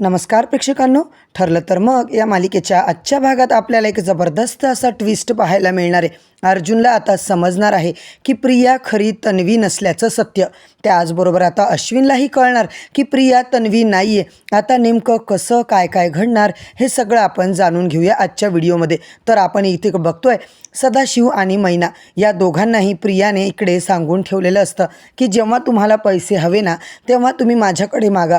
नमस्कार प्रेक्षकांनो. ठरलं तर मग या मालिकेच्या आजच्या भागात आपल्याला एक जबरदस्त असा ट्विस्ट पाहायला मिळणार आहे. अर्जुनला आता समजणार आहे की प्रिया खरी तन्वी नसल्याचं सत्य. त्याचबरोबर आता अश्विनलाही कळणार की प्रिया तन्वी नाही आहे आता नेमकं कसं काय काय घडणार हे सगळं आपण जाणून घेऊया आजच्या व्हिडिओमध्ये. तर आपण इथे बघतोय सदाशिव आणि मैना या दोघांनाही प्रियाने इकडे सांगून ठेवलेलं असतं की जेव्हा तुम्हाला पैसे हवे ना तेव्हा तुम्ही माझ्याकडे मागा.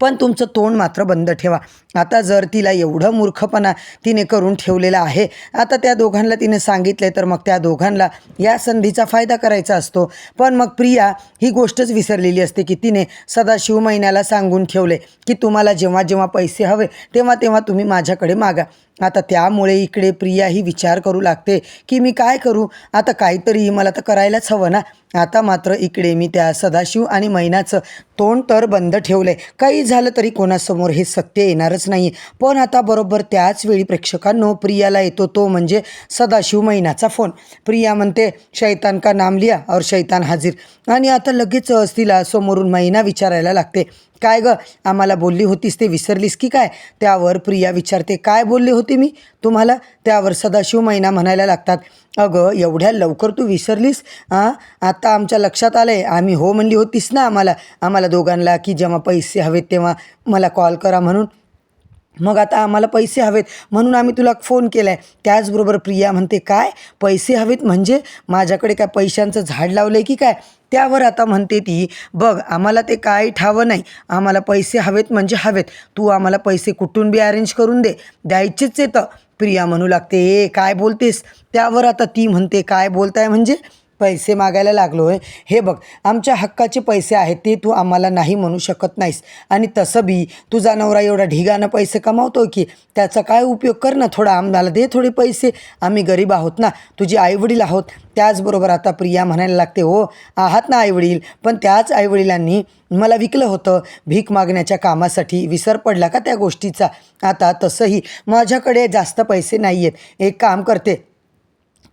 पण तुमचं तोंड मात्र बंद ठेवा. आता जर तिला एवढं मूर्खपणा तिने करून ठेवलेला आहे आता त्या दोघांना तिने सांगितले तर मग त्या दोघांना या संधीचा फायदा करायचा असतो. पण मग प्रिया ही गोष्टच विसरलेली असते की तिने सदाशिव महिन्याला सांगून ठेवले की तुम्हाला जेव्हा जेव्हा पैसे हवे तेव्हा तेव्हा तुम्ही माझ्याकडे मागा. आता त्यामुळे इकडे प्रिया ही विचार करू लागते की मी काय करू? आता काहीतरी मला तर करायलाच हवं ना? आता मात्र इकडे मी त्या सदाशिव आणि मैनाचं तोंड तर बंद ठेवलं आहे काही झालं तरी कोणासमोर हे सत्य येणारच नाही. पण आता बरोबर त्याच वेळी प्रेक्षकांनो प्रियाला येतो तो म्हणजे सदाशिव मैनाचा फोन. प्रिया म्हणते शैतान का नाम लिया और शैतान हाजीर. आणि आता लगेचच तिला समोरून मैना विचारायला लागते. काय ग? आम्हाला बोलली होतीस ते विसरलीस की काय? त्यावर प्रिया विचारते काय बोलली होती मी? तुम्हाला? त्यावर सदाशिव मैना म्हणायला लागतात अगं एवढ्या लवकर तू विसरलीस हां आता आमच्या लक्षात आलं आहे आम्ही हो म्हणली होतीस ना आम्हाला. आम्हाला दोघांना की जेव्हा पैसे हवेत तेव्हा मला कॉल करा म्हणून. मग आता आम्हाला पैसे हवेत. म्हणून आम्ही तुला फोन केला आहे त्याचबरोबर प्रिया म्हणते काय? पैसे हवेत म्हणजे माझ्याकडे काय पैशांचं झाड लावलं आहे की काय? त्यावर आता म्हणते ती बघ आम्हाला ते काय ठावं नाही. आम्हाला पैसे हवेत म्हणजे हवेत. तू आम्हाला पैसे कुठून बी अरेंज करून दे. द्यायचेच येतं. प्रिया म्हणू लागते ए काय बोलतेस? त्यावर आता ती म्हणते काय बोलताय म्हणजे? पैसे मागायला लागलो आहे. हे बघ आमच्या हक्काचे पैसे आहेत ते तू आम्हाला नाही म्हणू शकत नाहीस. आणि तसं बी तुझा नवरा एवढा ढिगानं पैसे कमावतो की त्याचा काय उपयोग कर ना थोडा आम्हाला दे थोडे पैसे. आम्ही गरीब आहोत ना तुझे आईवडील आहोत. त्याचबरोबर आता प्रिया म्हणायला लागते हो आहात ना आईवडील पण त्याच आईवडिलांनी मला विकलं होतं. भीक मागण्याच्या कामासाठी विसर पडला का त्या गोष्टीचा? आता तसंही माझ्याकडे जास्त पैसे नाही आहेत एक काम करते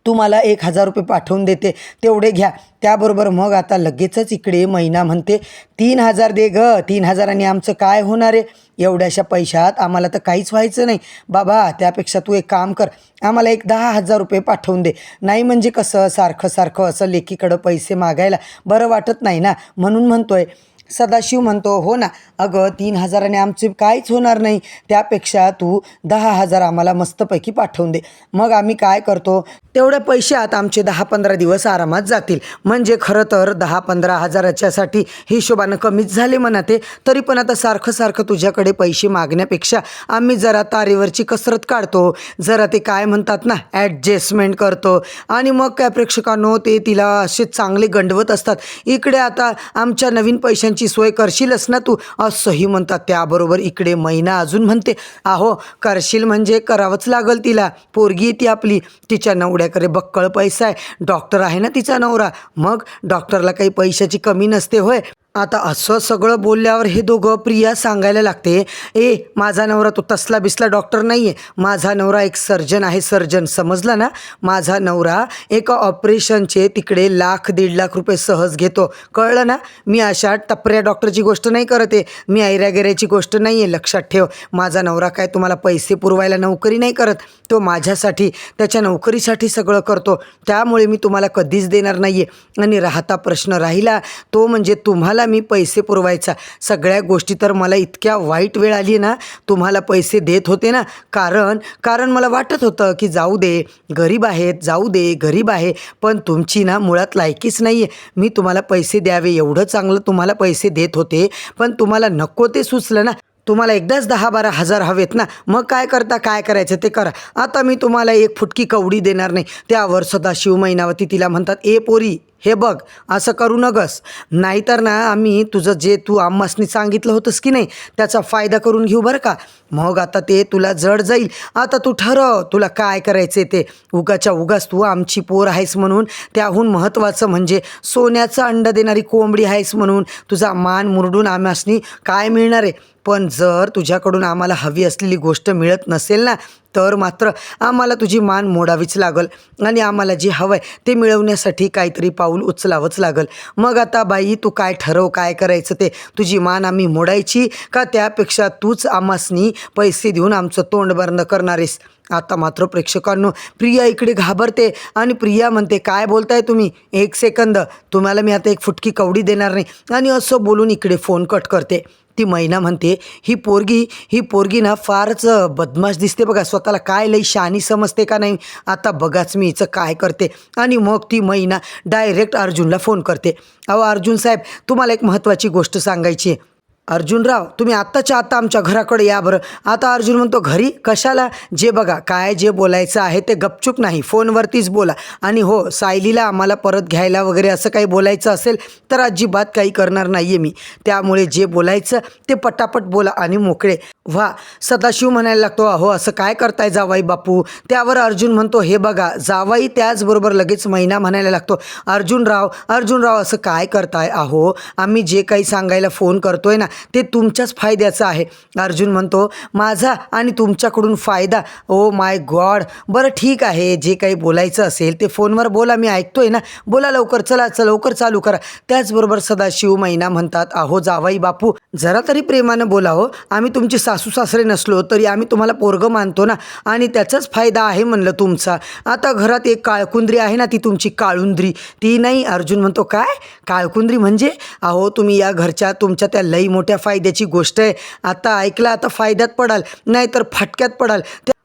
तू मला एक हजार रुपये पाठवून देते तेवढे घ्या. त्याबरोबर मग आता लगेचच इकडे महिना म्हणते तीन हजार दे ग तीन हजारांनी आमचं काय होणार आहे? एवढ्याशा पैशात आम्हाला तर काहीच व्हायचं नाही. बाबा त्यापेक्षा तू एक काम कर आम्हाला एक दहा हजार रुपये पाठवून दे. नाही म्हणजे कसं सारखं सारखं असं लेकीकडं पैसे मागायला बरं वाटत नाही ना? म्हणून म्हणतोय. सदाशिव म्हणतो हो ना अगं तीन हजाराने आमचे काहीच होणार नाही. त्यापेक्षा तू दहा हजार आम्हाला मस्तपैकी पाठवून दे. मग आम्ही काय करतो? तेवढ्या पैशात आमचे दहा पंधरा दिवस आरामात जातील. म्हणजे खरं तर दहा पंधरा हजाराच्यासाठी हिशोबानं कमीच झाले म्हणा ते तरी पण आता सारखं सारखं तुझ्याकडे पैसे मागण्यापेक्षा आम्ही जरा तारेवरची कसरत काढतो. जरा ते काय म्हणतात ना ॲडजस्टमेंट करतो. आणि मग काय प्रेक्षकांनो ते तिला असे चांगले गंडवत असतात. इकडे आता आमच्या नवीन पैशांची सोय करशीलच ना तू? असंही म्हणतात त्याबरोबर. इकडे महिना अजून म्हणते आहो करशील म्हणजे करावंच लागल तिला. पोरगी ती आपली. तिच्या नवड्याकडे बक्कळ पैसा आहे. डॉक्टर आहे ना तिचा नवरा. मग डॉक्टरला काही पैशाची कमी नसते होय. आता असं सगळं बोलल्यावर हे दोघं प्रिया सांगायला लागते ए माझा नवरा तो तसला बिसला डॉक्टर नाही आहे माझा नवरा एक सर्जन आहे सर्जन समजला ना? माझा नवरा एका ऑपरेशनचे तिकडे लाख दीड लाख रुपये सहज घेतो. कळलं ना? मी अशा टपऱ्या डॉक्टरची गोष्ट नाही करत. आहे मी ऐऱ्यागिऱ्याची गोष्ट नाही आहे लक्षात ठेव. माझा नवरा काय तुम्हाला पैसे पुरवायला नोकरी नाही करत? तो माझ्यासाठी त्याच्या नोकरीसाठी सगळं करतो. त्यामुळे मी तुम्हाला कधीच देणार नाही आहे आणि राहता प्रश्न राहिला. तो म्हणजे तुम्हाला मी पैसे पुरवायचा. सगळ्या गोष्टी तर मला इतक्या वाईट वेळ आली ना तुम्हाला पैसे देत होते ना. कारण कारण मला वाटत होतं की जाऊ दे गरीब आहेत जाऊ दे गरीब आहे पण तुमची ना मुळात लायकीच नाही आहे मी तुम्हाला पैसे द्यावे एवढं चांगलं तुम्हाला पैसे देत होते पण तुम्हाला नको ते सुचलं ना. तुम्हाला एकदाच दहा बारा हजार हवेत ना. मग काय करता काय करायचं ते करा. आता मी तुम्हाला एक फुटकी कवडी देणार नाही. त्यावर सदाशिव मैनावती तिला म्हणतात ए पोरी हे बघ असं करू नगस. नाहीतर ना आम्ही तुझं जे तू आम्हासनी सांगितलं होतंस की नाही त्याचा फायदा करून घेऊ बरं का? मग आता ते तुला जड जाईल. आता तू ठरव तुला काय करायचे ते. उगाच्या उगाच तू आमची पोर आहेस म्हणून त्याहून महत्त्वाचं म्हणजे सोन्याचं अंड देणारी कोंबडी आहेस म्हणून तुझा मान मुरडून आम्हासनी काय मिळणार आहे? पण जर तुझ्याकडून आम्हाला हवी असलेली गोष्ट मिळत नसेल ना तर मात्र आम्हाला तुझी मान मोडावीच लागल आणि आम्हाला जे हवं आहे ते मिळवण्यासाठी काहीतरी पाऊल उचलावंच लागल. मग आता बाई तू काय ठरव काय करायचं ते? तुझी मान आम्ही मोडायची का त्यापेक्षा तूच आम्हासनी पैसे देऊन आमचं तोंड बंद करणारेस? आता मात्र प्रेक्षकांनो प्रिया इकडे घाबरते आणि प्रिया म्हणते काय बोलताय तुम्ही? एक सेकंद. तुम्हाला मी आता एक फुटकी कवडी देणार नाही. आणि असं बोलून इकडे फोन कट करते. ती मैना म्हणते ही पोरगी ही पोरगी ना फारच बदमाश दिसते बघा. स्वतःला काय लई शानी समजते का नाही? आता बघाच मी हिचं काय करते. आणि मग ती मैना डायरेक्ट अर्जुनला फोन करते. अहो अर्जुन साहेब तुम्हाला एक महत्त्वाची गोष्ट सांगायची आहे. अर्जुनराव तुम्ही आत्ताच्या आत्ता आमच्या घराकडे या बरं. आता अर्जुन म्हणतो घरी? कशाला? जे बघा काय जे बोलायचं आहे ते गपचूप नाही. फोनवरतीच बोला. आणि हो सायलीला आम्हाला परत घ्यायला वगैरे असं काही बोलायचं असेल तर अजिबात काही करणार नाही आहे मी. त्यामुळे जे बोलायचं ते पटापट बोला आणि मोकळे. व्हा सदाशिव म्हणायला लागतो अहो असं काय करताय जावाई बापू? त्यावर अर्जुन म्हणतो हे बघा जावाई त्याचबरोबर लगेच महिना म्हणायला लागतो अर्जुनराव अर्जुनराव असं काय करताय? अहो आम्ही जे काही सांगायला फोन करतोय ना ते तुमच्याच फायद्याचं आहे. अर्जुन म्हणतो माझा आणि तुमच्याकडून फायदा. Oh my God. बरं ठीक आहे जे काही बोलायचं असेल ते फोनवर बोला मी ऐकतोय ना. बोला लवकर चला चल लवकर चालू करा. त्याचबरोबर सदाशिव महिना म्हणतात अहो जावाई बापू जरा तरी प्रेमानं बोला हो. आम्ही तुमचे सासू सासरे नसलो तरी आम्ही तुम्हाला पोरगं मानतो ना. आणि त्याचाच फायदा आहे म्हणलं तुमचा. आता घरात एक काळकुंद्री आहे ना ती तुमची काळुंद्री. ती नाही. अर्जुन म्हणतो काय? काळकुंद्री म्हणजे? अहो तुम्ही या घरच्या तुमच्या त्या लई मोठ्या फायद्याची गोष्ट आहे. आता ऐकलं आता फायद्यात पडाल नाहीतर फाटक्यात पडाल.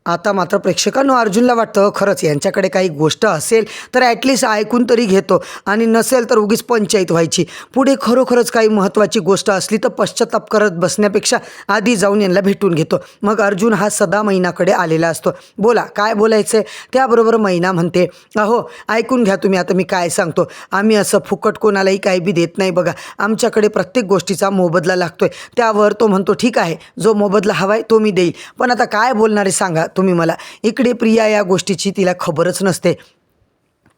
आता मात्र प्रेक्षकांनो अर्जुनला वाटतं खरंच यांच्याकडे काही गोष्ट असेल तर ॲटलिस्ट ऐकून तरी घेतो. आणि नसेल तर उगीच पंचायत व्हायची. पुढे खरोखरच काही महत्त्वाची गोष्ट असली तर पश्चाताप करत बसण्यापेक्षा आधी जाऊन यांना भेटून घेतो. मग अर्जुन हा सदा महिनाकडे आलेला असतो. बोला काय बोलायचं आहे त्याबरोबर महिना म्हणते अहो ऐकून घ्या तुम्ही आता मी काय सांगतो. आम्ही असं फुकट कोणालाही काही बी देत नाही बघा. आमच्याकडे प्रत्येक गोष्टीचा मोबदला लागतोय. त्यावर तो म्हणतो ठीक आहे जो मोबदला हवा आहे तो मी देईल. पण आता काय बोलणारे सांगा. तुम्ही मला इकडे प्रिया या गोष्टीची तिला खबरच नसते.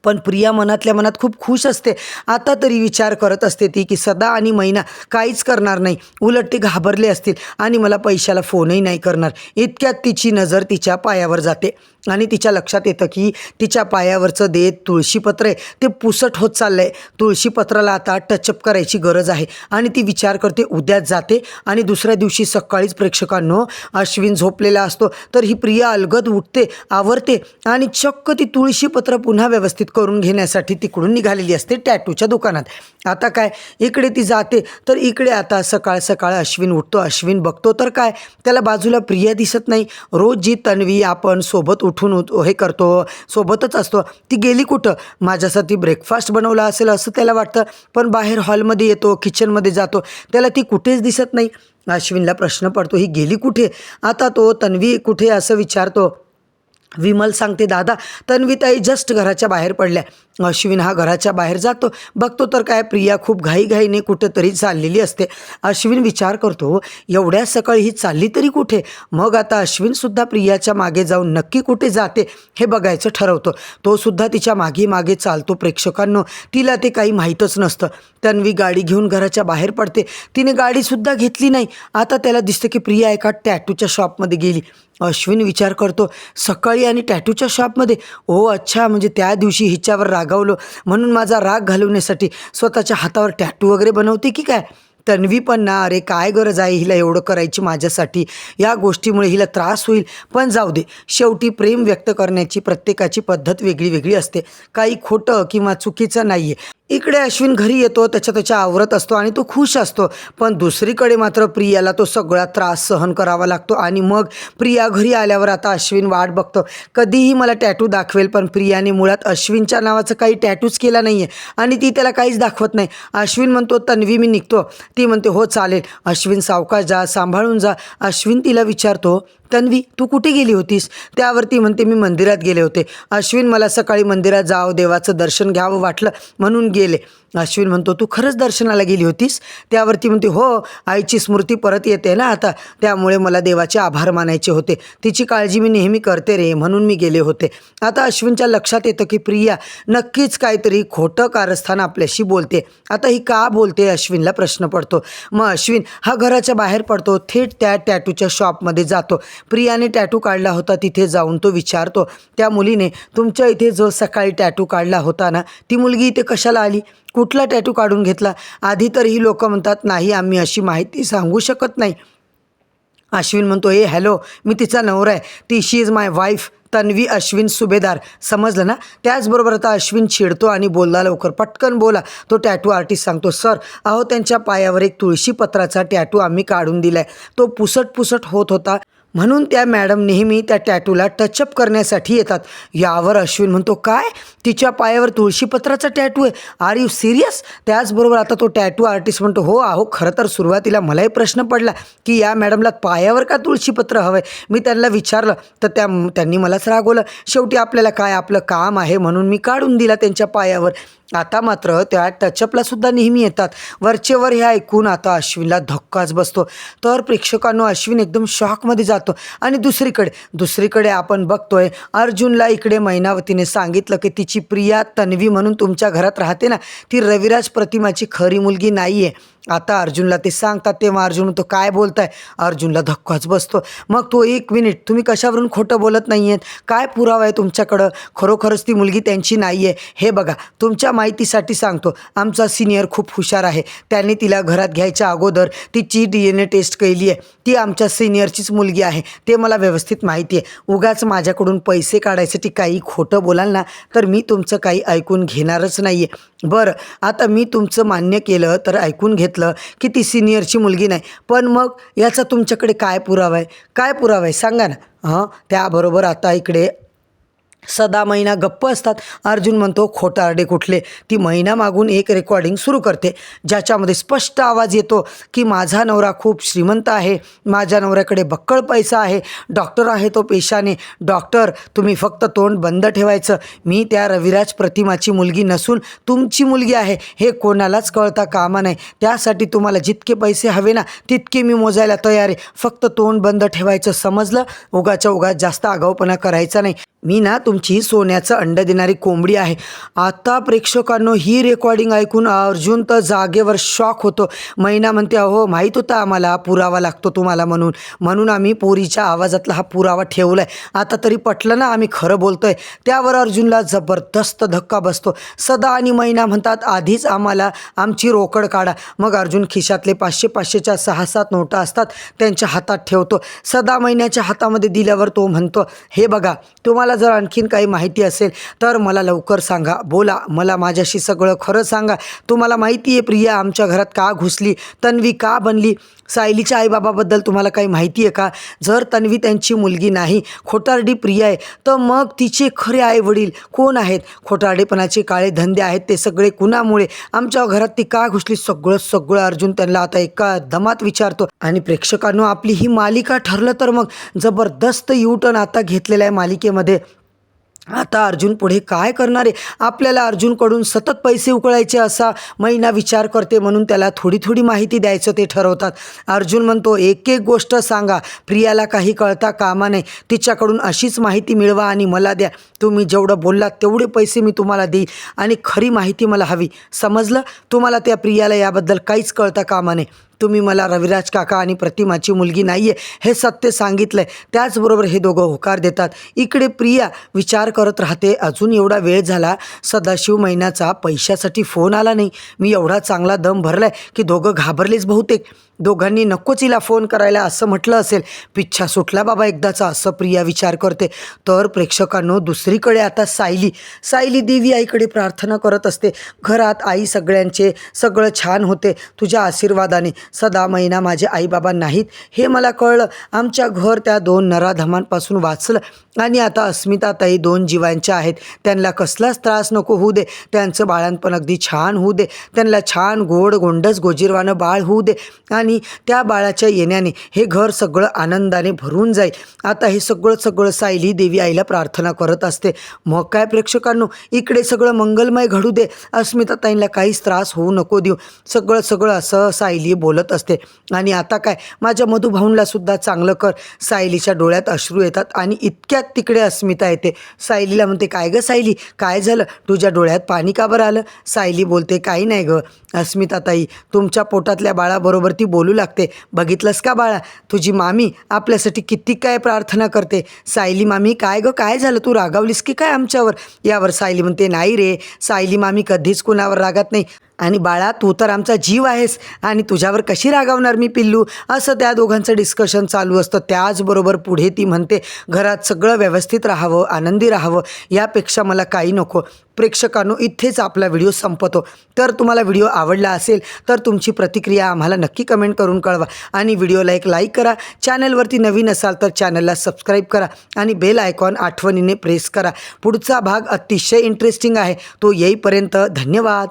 पण प्रिया मनातल्या मनात खूप खुश असते. आता तरी विचार करत असते ती की सदा आणि महिना काहीच करणार नाही. उलट ते घाबरले असतील आणि मला पैशाला फोनही नाही करणार. इतक्यात तिची नजर तिच्या पायावर जाते. आणि तिच्या लक्षात येतं की तिच्या पायावरचं देत तुळशीपत्र आहे ते पुसट होत चाललं आहे तुळशीपत्राला आता टचअप करायची गरज आहे. आणि ती विचार करते उद्याच जाते. आणि दुसऱ्या दिवशी सकाळीच प्रेक्षकांनो अश्विन झोपलेला असतो. तर ही प्रिया अलगद उठते आवरते आणि चक्क ती तुळशीपत्र पुन्हा व्यवस्थित करून घेण्यासाठी तिकडून निघालेली असते टॅटूच्या दुकानात. आता काय? इकडे ती जाते तर इकडे आता सकाळ सकाळ अश्विन उठतो. अश्विन बघतो तर काय? त्याला बाजूला प्रिया दिसत नाही. रोज जी तन्वी आपण सोबत उठून हे करतो सोबतच असतो ती गेली कुठं? माझ्यासाठी ब्रेकफास्ट बनवला असेल असं त्याला वाटतं पण बाहेर हॉलमध्ये येतो किचनमध्ये जातो त्याला ती कुठेच दिसत नाही. अश्विनला प्रश्न पडतो ही गेली कुठे? आता तो तन्वी कुठे असं विचारतो विमल सांगते दादा तन्वीताई जस्ट घराच्या बाहेर पडल्या. अश्विन हा घराच्या बाहेर जातो. बघतो तर काय प्रिया खूप घाईघाईने कुठंतरी चाललेली असते. अश्विन विचार करतो एवढ्या सकाळी ही चालली तरी कुठे? मग आता अश्विनसुद्धा प्रियाच्या मागे जाऊन नक्की कुठे जाते हे बघायचं ठरवतो. तो सुद्धा तिच्यामागे मागे चालतो प्रेक्षकांनो. तिला ते काही माहीतच नसतं. तन्वी गाडी घेऊन घराच्या बाहेर पडते. तिने गाडीसुद्धा घेतली नाही. आता त्याला दिसतं की प्रिया एका टॅटूच्या शॉपमध्ये गेली. अश्विन विचार करतो सकाळी आणि टॅटूच्या शॉपमध्ये? ओ अच्छा म्हणजे त्या दिवशी हिच्यावर राग रागावलो. म्हणून माझा राग घालवण्यासाठी स्वतःच्या हातावर टॅटू वगैरे बनवते की काय? तन्वी पण ना अरे काय गरज आहे हिला एवढं करायची माझ्यासाठी? या गोष्टीमुळे हिला त्रास होईल. पण जाऊ दे शेवटी प्रेम व्यक्त करण्याची प्रत्येकाची पद्धत वेगळी वेगळी असते. काही खोटं किंवा चुकीचं नाही आहे इकडे अश्विन घरी येतो त्याच्या त्याच्या आवरत असतो आणि तो खुश असतो. पण दुसरीकडे मात्र प्रियाला तो सगळा त्रास सहन करावा लागतो आणि मग प्रिया घरी आल्यावर आता अश्विन वाट बघतो. कधीही मला टॅटू दाखवेल पण प्रियाने मुळात अश्विनच्या नावाचं काही टॅटूच केला नाही आहे आणि ती त्याला काहीच दाखवत नाही. अश्विन म्हणतो तन्वी मी निघतो. ती म्हणते हो चालेल. अश्विन सावकाश जा सांभाळून जा. अश्विन तिला विचारतो तन्वी तू कुठे गेली होतीस? त्यावरती म्हणते मी मंदिरात गेले होते. अश्विन मला सकाळी मंदिरात जावं देवाचं दर्शन घ्यावं वाटलं म्हणून गेले. अश्विन म्हणतो तू खरंच दर्शनाला गेली होतीस? त्यावरती म्हणते हो आईची स्मृती परत येते ना आता. त्यामुळे मला देवाचे आभार मानायचे होते. तिची काळजी मी नेहमी करते रे म्हणून मी गेले होते. आता अश्विनच्या लक्षात येतं की प्रिया नक्कीच काहीतरी खोटं कारस्थान आपल्याशी बोलते. आता ही का बोलते अश्विनला प्रश्न पडतो. मग अश्विन हा घराच्या बाहेर पडतो थेट त्या टॅटूच्या शॉपमध्ये जातो. प्रियाने टॅटू काढला होता तिथे जाऊन तो विचारतो त्या मुलीने तुमच्या इथे जो सकाळी टॅटू काढला होता ना ती मुलगी इथे कशाला आली? कुठला टॅटू काढून घेतला? आधी तर ही लोकं म्हणतात नाही आम्ही अशी माहिती सांगू शकत नाही. अश्विन म्हणतो ए हॅलो मी तिचा नवरा आहे. ती she is my wife Tanvi Ashwin Subhedar. समजलं ना? त्याचबरोबर आता अश्विन चिडतो आणि बोलला लवकर पटकन बोला. तो टॅटू आर्टिस्ट सांगतो सर अहो त्यांच्या पायावर एक तुळशीपत्राचा टॅटू आम्ही काढून दिला आहे तो पुसट पुसट होत होता. म्हणून त्या मॅडम नेहमी त्या टॅटूला टचअप करण्यासाठी येतात. यावर अश्विन म्हणतो काय? तिच्या पायावर तुळशीपत्राचा टॅटू आहे? आर यू सिरियस त्याचबरोबर आता तो टॅटू आर्टिस्ट म्हणतो हो अहो खरं तर सुरुवातीला मलाही प्रश्न पडला की या मॅडमला पायावर का तुळशीपत्र हवं आहे मी त्यांना विचारलं तर त्या त्यांनी मलाच रागवलं शेवटी आपल्याला काय? आपलं काम आहे म्हणून मी काढून दिला त्यांच्या पायावर. आता मात्र त्या टचअपला सुद्धा नेहमी येतात. वरचेवर हे ऐकून आता अश्विनला धक्काच बसतो. तर प्रेक्षकांनो अश्विन एकदम शॉकमध्ये जातो. आणि दुसरीकडे दुसरीकडे आपण बघतोय अर्जुनला इकडे मैनावतीने सांगितलं की तिची प्रिया तन्वी म्हणून तुमच्या घरात राहते ना ती रविराज प्रतिमाची खरी मुलगी नाही आहे आता अर्जुनला ते सांगतात तेव्हा अर्जुन तो काय बोलताय? अर्जुनला धक्काच बसतो. मग तो एक मिनिट तुम्ही कशावरून खोटं बोलत नाही आहेत काय पुरावा आहे तुमच्याकडं? खरोखरच ती मुलगी त्यांची नाही आहे हे बघा तुमच्या माहितीसाठी सांगतो आमचा सिनियर खूप हुशार आहे. त्यांनी तिला घरात घ्यायच्या अगोदर तिची डी एन ए टेस्ट केली आहे. ती आमच्या सिनियरचीच मुलगी आहे. ते मला व्यवस्थित माहिती आहे. उगाच माझ्याकडून पैसे काढायसाठी काही खोटं बोलाल ना तर मी तुमचं काही ऐकून घेणारच नाही आहे बरं आता मी तुमचं मान्य केलं तर ऐकून घेतलं की ती सिनियरची मुलगी नाही. पण मग याचा तुमच्याकडे काय पुरावा आहे? काय पुरावा आहे? सांगा ना. हां? त्याबरोबर आता इकडे सदा महिना गप्प असतात. अर्जुन म्हणतो खोटारडे कुठले? ती महिना मागून एक रेकॉर्डिंग सुरू करते. ज्याच्यामध्ये स्पष्ट आवाज येतो की माझा नवरा खूप श्रीमंत आहे. माझ्या नवऱ्याकडे बक्कळ पैसा आहे. डॉक्टर आहे तो पेशाने. डॉक्टर तुम्ही फक्त तोंड बंद ठेवायचं. मी त्या रविराज प्रतिमाची मुलगी नसून तुमची मुलगी आहे. हे कोणालाच कळता कामा नाही त्यासाठी तुम्हाला जितके पैसे हवे ना तितके मी मोजायला तयार आहे. फक्त तोंड बंद ठेवायचं समजलं? उगाच्या उगाच जास्त आगाऊपणा करायचा नाही. मी ना तुमची सोन्याचं अंड देणारी कोंबडी आहे. आता प्रेक्षकांनो ही रेकॉर्डिंग ऐकून अर्जुन तर जागेवर शॉक होतो. मैना म्हणते अहो माहीत होता आम्हाला पुरावा लागतो तुम्हाला म्हणून. म्हणून आम्ही पोरीच्या आवाजातला हा पुरावा ठेवला आहे आता तरी पटलं ना आम्ही खरं बोलतोय. त्यावर अर्जुनला जबरदस्त धक्का बसतो. सदा आणि मैना म्हणतात आधीच आम्हाला आमची रोकड काढा. मग अर्जुन खिशातले पाचशे पाचशेच्या सहा सात नोटा असतात त्यांच्या हातात ठेवतो. सदा महिन्याच्या हातामध्ये दिल्यावर तो म्हणतो हे बघा तुम्हाला जर आणखीन काही माहिती असेल तर मला लवकर सांगा. बोला मला माझ्याशी सगळं खरं सांगा. तुम्हाला माहिती आहे प्रिया आमच्या घरात का घुसली? तन्वी का बनली? सायलीच्या आईबाबाबद्दल तुम्हाला काही माहिती आहे का? जर तन्वी त्यांची मुलगी नाही खोटारडी प्रिया आहे तर मग तिचे खरे आई वडील कोण आहेत? खोटारडेपणाचे काळे धंदे आहेत ते सगळे कुणामुळे? आमच्या घरात ती का घुसली? सगळं सगळं अर्जुन त्यांना आता एका दमात विचारतो. आणि प्रेक्षकांनो आपली ही मालिका ठरलं तर मग जबरदस्त युटर्न आता घेतलेलं आहे मालिकेमध्ये. आता अर्जुन पुढे काय करणार आहे? आपल्याला अर्जुनकडून सतत पैसे उकळायचे असा महिना विचार करते म्हणून त्याला थोडी थोडी माहिती द्यायचं ते ठरवतात. अर्जुन म्हणतो एक एक गोष्ट सांगा. प्रियाला काही कळता कामा नाही तिच्याकडून अशीच माहिती मिळवा आणि मला द्या. तुम्ही जेवढं बोललात तेवढे पैसे मी तुम्हाला देईन आणि खरी माहिती मला हवी. समजलं? तुम्हाला त्या प्रियाला याबद्दल काहीच कळता कामा नये. तुम्ही मला रविराज काका आणि प्रतिमाची मुलगी नाही आहे हे सत्य सांगितलं आहे त्याचबरोबर हे दोघं होकार देतात. इकडे प्रिया विचार करत राहते अजून एवढा वेळ झाला सदाशिव महिन्याचा पैशासाठी फोन आला नाही. मी एवढा चांगला दम भरला आहे की दोघं घाबरलेच बहुतेक. दोघांनी नकोच हिला फोन करायला असं म्हटलं असेल. पिच्छा सुटला बाबा एकदाचा असं प्रिया विचार करते. तर प्रेक्षकांनो दुसरीकडे आता सायली. सायली देवी आईकडे प्रार्थना करत असते. घरात आई सगळ्यांचे सगळं छान होते. तुझ्या आशीर्वादाने सदा महिना माझे आईबाबा नाहीत. हे मला कळलं. आमच्या घर त्या दोन नराधमांपासून वाचलं. आणि आता अस्मिताताई दोन जीवांच्या आहेत. त्यांना कसलाच त्रास नको होऊ दे. त्यांचं बाळांपण अगदी छान होऊ दे. त्यांना छान गोड गोंडस गोजीरवानं बाळ होऊ दे. आणि त्या बाळाच्या येण्याने हे घर सगळं आनंदाने भरून जाईल. आता हे सगळं सगळं सायली देवी आईला प्रार्थना करत असते. मग काय प्रेक्षकांनो इकडे सगळं मंगलमय घडू दे. अस्मिताताईंना काहीच त्रास होऊ नको देऊ. सगळं सगळं असं सायली बोलत असते. आणि आता काय? माझ्या मधुभाऊंला सुद्धा चांगलं कर. सायलीच्या डोळ्यात अश्रू येतात आणि इतक्यात तिकडे अस्मिता येते. सायलीला म्हणते काय गं सायली? काय झालं? तुझ्या डोळ्यात पाणी का बरं आलं? सायली बोलते काही नाही गं. अस्मिताताई तुमच्या पोटातल्या बाळाबरोबर ती बोलू लागते. बघितलंस का बाळा? तुझी मामी आपल्यासाठी किती काय प्रार्थना करते. सायली मामी काय गं? काय झालं? तू रागावलीस की काय आमच्यावर? यावर सायली म्हणते नाही रे. सायली मामी कधीच कुणावर रागात नाही. आणि बाळा तू तर आमचा जीव आहेस आणि तुझ्यावर कशी रागावणार मी पिल्लू? असं त्या दोघांचं डिस्कशन चालू असतं. त्याचबरोबर पुढे ती म्हणते घरात सगळं व्यवस्थित राहावं आनंदी राहावं यापेक्षा मला काही नको. प्रेक्षकांनो इथेच आपला व्हिडिओ संपतो. तर तुम्हाला व्हिडिओ आवडला असेल तर तुमची प्रतिक्रिया आम्हाला नक्की कमेंट करून कळवा. आणि व्हिडिओला एक लाईक करा. चॅनलवरती नवीन असाल तर चॅनलला सबस्क्राईब करा आणि बेल आयकॉन आठवणीने प्रेस करा. पुढचा भाग अतिशय इंटरेस्टिंग आहे. तो येईपर्यंत धन्यवाद.